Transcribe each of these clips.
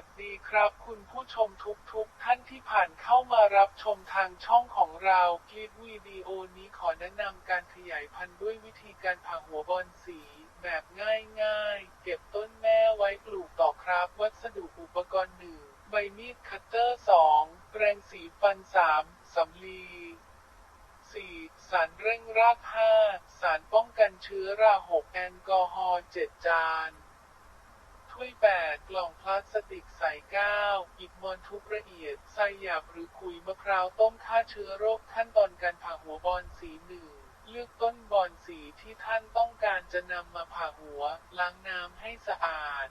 วัสดีครับคุณผู้ชมทุกๆทท่านที่ผ่านเข้ามารับชมทางช่องของเราคลิปวิดีโอนี้ขอแนะนำการขยายพันธุ์ด้วยวิธีการผ่าหัวบอลสี แบบง่ายๆ เก็บต้นแม่ไว้ปลูกต่อครับ วัสดุอุปกรณ์หนึ่งใบมีดคัตเตอร์สองแปรงสีฟันสามสำลี 4. สารเร่งราก 5 สารป้องกันเชื้อรา 6 แอลกอฮอล์ 7 จาน ถ้วย8กล่องพลาสติกใส่ก้าวอิฐมอนทุบละเอียดใส่หยาบหรือขุยมะพร้าวต้มฆ่าเชื้อโรคขั้นตอนการผ่าหัวบอลสีหนึ่งเลือกต้นบอลสีที่ท่านต้องการจะนำมาผ่าหัว ล้างน้ำให้สะอาด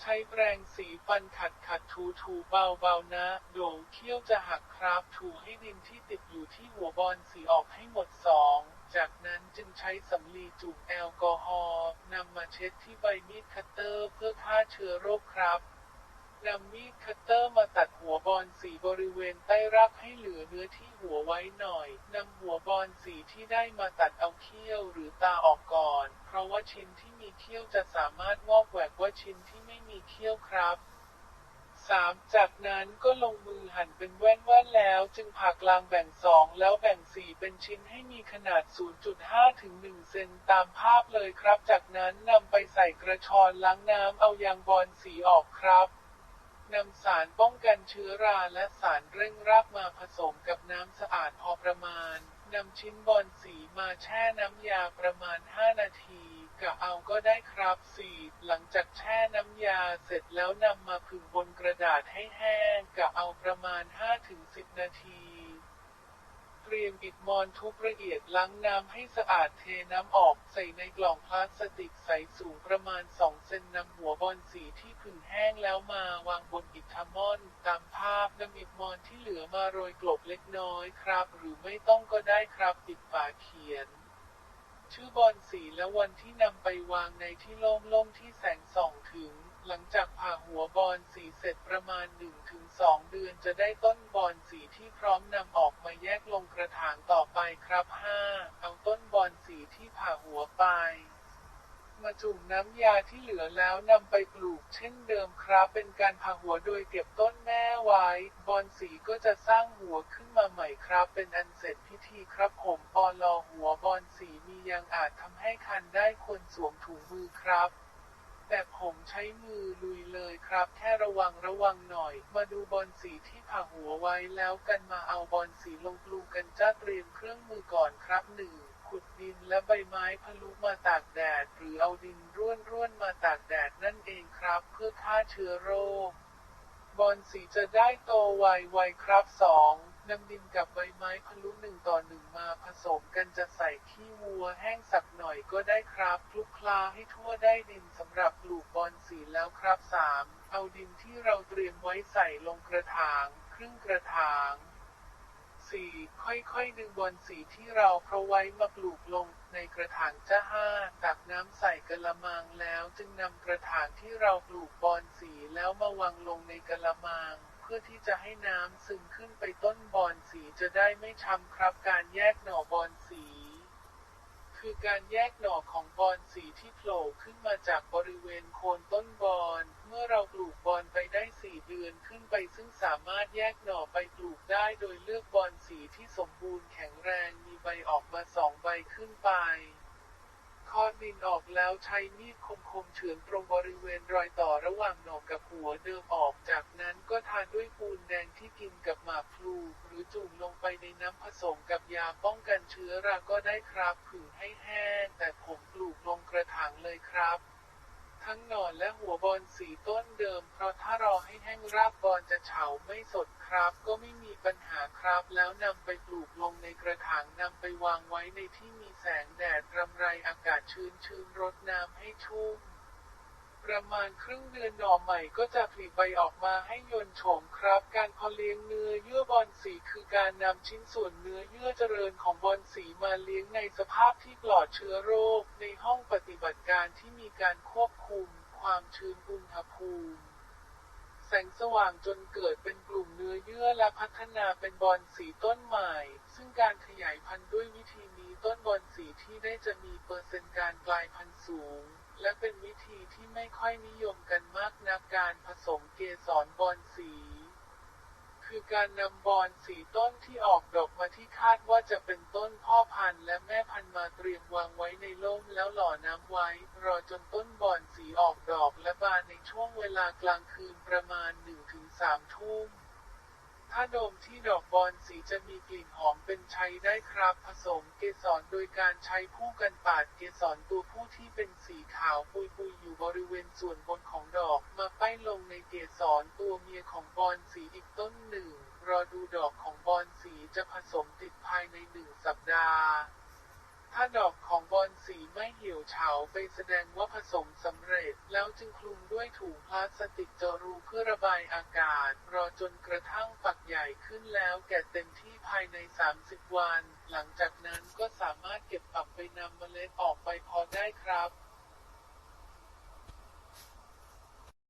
ใช้แปรงสีฟันขัดขัดถูถูเบาเบาๆนะ โด่งเขี้ยวจะหักครับถูให้ดินที่ติดอยู่ที่หัวบอลสีออกให้หมดสอง จากนั้นจึงใช้สำลีจุ่มแอลกอฮอล์นำมาเช็ดที่ใบมีดคัตเตอร์เพื่อฆ่าเชื้อโรคครับ นำมีดคัตเตอร์มาตัดหัวบอลสีบริเวณใต้รักให้เหลือเนื้อที่หัวไว้หน่อย นำหัวบอลสีที่ได้มาตัดเอาเขี้ยวหรือตาออกก่อน เพราะว่าชิ้นที่มีเขี้ยวจะสามารถงอกแหวกว่าชิ้นที่ไม่มีเขี้ยวครับ 3. จากนั้นก็ลงมือหั่นเป็นแว่นๆแล้ว จึงผ่ากลางแบ่ง2แล้วแบ่ง4เป็นชิ้นให้มีขนาด 0.5 ถึง 1 เซนตามภาพเลยครับ จากนั้นนำไปใส่กระชอนล้างน้ำเอายางบอลสีออกครับ นำสารป้องกันเชื้อราและสารเร่งรากมาผสมกับน้ำสะอาดพอประมาณ นำชิ้นบอลสีมาแช่น้ำยาประมาณ 5 นาทีกะเอาก็ได้ครับสีหลังจากแช่น้ำยาเสร็จแล้วนำมาผึ่งบนกระดาษให้แห้งกะเอาประมาณ 5-10 นาที ยมบิดมอนทุบละเอียดล้างน้ำให้สะอาดเทน้ำออกใส่ในกล่องพลาสติกใสสูงประมาณ 2 เซนนำหัวบอลสีที่ผึ่งแห้งแล้วมาวางบนอิฐทามอน ตามภาพนำอิฐมอนที่เหลือมาโรยกลบเล็กน้อยครับ หรือไม่ต้องก็ได้ครับปิดฝาเขียน ชื่อบอลสีและวันที่นำไปวางในที่โล่งๆที่แสงส่องถึง หลังจากผ่าหัวบอลสีเสร็จประมาณ 1-2 เดือนจะได้ต้นบอลสีที่พร้อมนำออกมาแยกลงกระถางต่อไปครับ 5. เอาต้นบอลสีที่ผ่าหัวไป มาจุ่มน้ำยาที่เหลือแล้วนำไปปลูกเช่นเดิมครับ เป็นการผ่าหัวโดยเก็บต้นแม่ไว้ บอลสีก็จะสร้างหัวขึ้นมาใหม่ครับ เป็นอันเสร็จพิธีครับผมปอลอหัวบอลสีมียังอาจทำให้คันได้ควรสวมถุงมือครับแต่ผมใช้มือลุยเลยครับ แค่ระวังระวังหน่อย มาดูบอลสีที่ผ่าหัวไว้แล้วกันมาเอาบอลสีลงปลูกกันจ้าเตรียมเครื่องมือก่อนครับหนึ่ง ขุดดินและใบไม้พลุมาตากแดด หรือเอาดินร่วนร่วนๆมาตากแดดนั่นเองครับ เพื่อฆ่าเชื้อโรค บอลสีจะได้โตไวไวครับสองนำดินกับใบไม้พลุหนึ่งต่อหนึ่งมาผสมกันจะใส่ขี้วัวแห้งสักหน่อยก็ได้ครับคลุกคลาให้ทั่วได้ดินสำหรับปลูกบอลสีแล้วครับสามเอาดินที่เราเตรียมไว้ใส่ลงกระถาง ครึ่งกระถาง 4. ค่อยๆ ดึงบอลสีที่เราเพราะไว้มาปลูกลงในกระถางจ้าห้าตักน้ำใส่กระมังแล้วจึงนำกระถางที่เราปลูกบอลสีแล้วมาวางลงในกระมัง เพื่อที่จะให้น้ำซึมขึ้นไปต้นบอลสีจะได้ไม่ช้ำครับการแยกหน่อบอลสีคือการแยกหน่อของบอลสีที่โผล่ขึ้นมาจากบริเวณโคนต้นบอลเมื่อเราปลูกบอล เดือนขึ้นไปซึ่งสามารถแยกหน่อไปปลูกได้โดยเลือกบอลสีที่สมบูรณ์แข็งแรงมีใบออกมาสองใบขึ้นไปคอดดินออกแล้วใช้มีดคมๆเฉือนตรงบริเวณรอยต่อระหว่างหน่อกับหัวเดิมออกจากนั้นก็ทาด้วยปูนแดงที่กินกับหมากพลูหรือจุ่มลงไปในน้ำผสมกับยาป้องกันเชื้อราก็ได้ครับผึ่งให้แห้งแต่ผมปลูกลงกระถางเลยครับ ทั้งหนอนและหัวบอลสีต้นเดิม เพราะถ้ารอให้แห้งรากบอลจะเฉาไม่สดครับ ก็ไม่มีปัญหาครับ แล้วนำไปปลูกลงในกระถางนำไปวางไว้ในที่มีแสงแดดรำไรอากาศชื้นชื้นรดน้ำให้ชุ่มประมาณครึ่งเดือนหน่อใหม่ก็จะผลิใบออกมาให้ยนโฉมครับ การพาะเลี้ยงเนื้อเยื่อบอลสีคือการนำชิ้นส่วนเนื้อเยื่อเจริญของบอลสีมาเลี้ยงในสภาพที่ปลอดเชื้อโรคในห้องปฏิบัติการที่มีการควบ ความชื้นอุณหภูมิแสงสว่างจนเกิดเป็นกลุ่มเนื้อเยื่อและพัฒนาเป็นบอลสีต้นใหม่ ซึ่งการขยายพันธุ์ด้วยวิธีนี้ต้นบอลสีที่ได้จะมีเปอร์เซ็นต์การกลายพันธุ์สูง และเป็นวิธีที่ไม่ค่อยนิยมกันมากนักการผสมเกสรบอลสี การนำบอนสีต้นที่ออกดอกมาที่คาดว่าจะเป็นต้นพ่อพันธุ์และแม่พันธุ์มาเตรียมวางไว้ในร่มแล้วหล่อน้ำไว้ รอจนต้นบอนสีออกดอกและบานในช่วงเวลากลางคืนประมาณ 1-3 ทุ่ม ถ้าดมที่ดอกบอนสีจะมีกลิ่นหอมเป็นใช้ได้ครับ ผสมเกสรโดยการใช้ผู้กันปาดเกสรตัวผู้ที่เป็นสีขาวปุยปุยๆอยู่บริเวณส่วนบนของดอก มาป้ายลงในเกสรตัวเมียของบอนสีอีกต้นหนึ่ง รอดูดอกของบอนสีจะผสมติดภายในหนึ่งสัปดาห์ ถ้าดอกของบอลสีไม่เหี่ยวเฉาไปแสดงว่าผสมสำเร็จ แล้วจึงคลุมด้วยถุงพลาสติกเจรูเพื่อระบายอากาศ รอจนกระทั่งฝักใหญ่ขึ้นแล้วแก่เต็มที่ภายใน 30 วัน หลังจากนั้นก็สามารถเก็บปักไปนำเมล็ดออกไปพอได้ครับ